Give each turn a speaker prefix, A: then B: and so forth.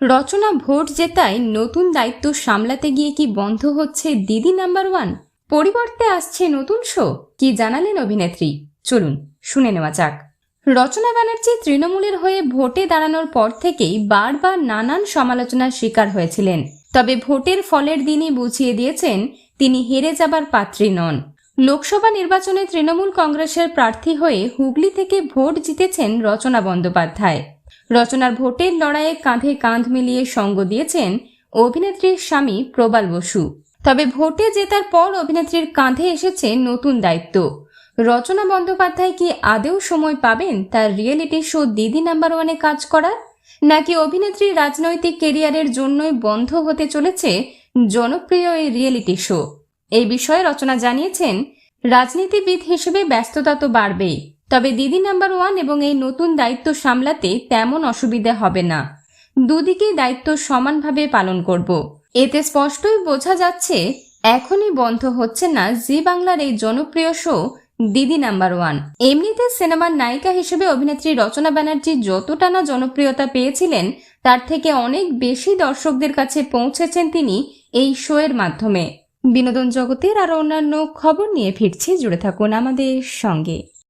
A: রচনা vote জেতায় নতুন দায়িত্ব সামলাতে গিয়ে কি বন্ধ হচ্ছে দিদি নাম্বার ওয়ান? পরিবর্তে আসছে নতুন শো। কি জানালেন অভিনেত্রী? চলুন, শুনে নেওয়া যাক। রচনা ব্যানার্জি তৃণমূলের হয়ে ভোটে দাঁড়ানোর পর থেকেই বারবার নানান সমালোচনার শিকার হয়েছিলেন। তবে ভোটের ফলের দিনই বুঝিয়ে দিয়েছেন তিনি হেরে যাবার পাত্রী নন। লোকসভা নির্বাচনে তৃণমূল কংগ্রেসের প্রার্থী হয়ে হুগলি থেকে ভোট জিতেছেন রচনা বন্দ্যোপাধ্যায়। রচনার ভোটের লড়াইয়ে কাঁধে কাঁধ মিলিয়ে সঙ্গ দিয়েছেন অভিনেত্রীর স্বামী প্রবাল বসু। তবে ভোটে জেতার পর অভিনেত্রীর কাঁধে এসেছে নতুন দায়িত্ব। রচনা বন্দ্যোপাধ্যায় কি আদেও সময় পাবেন তার রিয়েলিটি শো দিদি নাম্বার ওয়ানে কাজ করার? নাকি অভিনেত্রীর রাজনৈতিক কেরিয়ারের জন্যই বন্ধ হতে চলেছে জনপ্রিয় এই রিয়েলিটি শো? এই বিষয়ে রচনা জানিয়েছেন রাজনীতিবিদ হিসেবে ব্যস্ততা তো বাড়বেই। তবে দিদি নাম্বার ওয়ান এবং এই নতুন দায়িত্ব সামলাতে তেমন অসুবিধা হবে না। দুদিকেই দায়িত্ব সমানভাবে পালন করব। এতে স্পষ্টই বোঝা যাচ্ছে, এখনই বন্ধ হচ্ছে না জি বাংলার এই জনপ্রিয় শো দিদি নাম্বার ওয়ান। এমনিতে সিনেমার নায়িকা হিসেবে অভিনেত্রী রচনা ব্যানার্জি যতটা না জনপ্রিয়তা পেয়েছিলেন, তার থেকে অনেক বেশি দর্শকদের কাছে পৌঁছেছেন তিনি এই শো এর মাধ্যমে। বিনোদন জগতের আরও অন্যান্য খবর নিয়ে ফিরছি, জুড়ে থাকুন আমাদের সঙ্গে।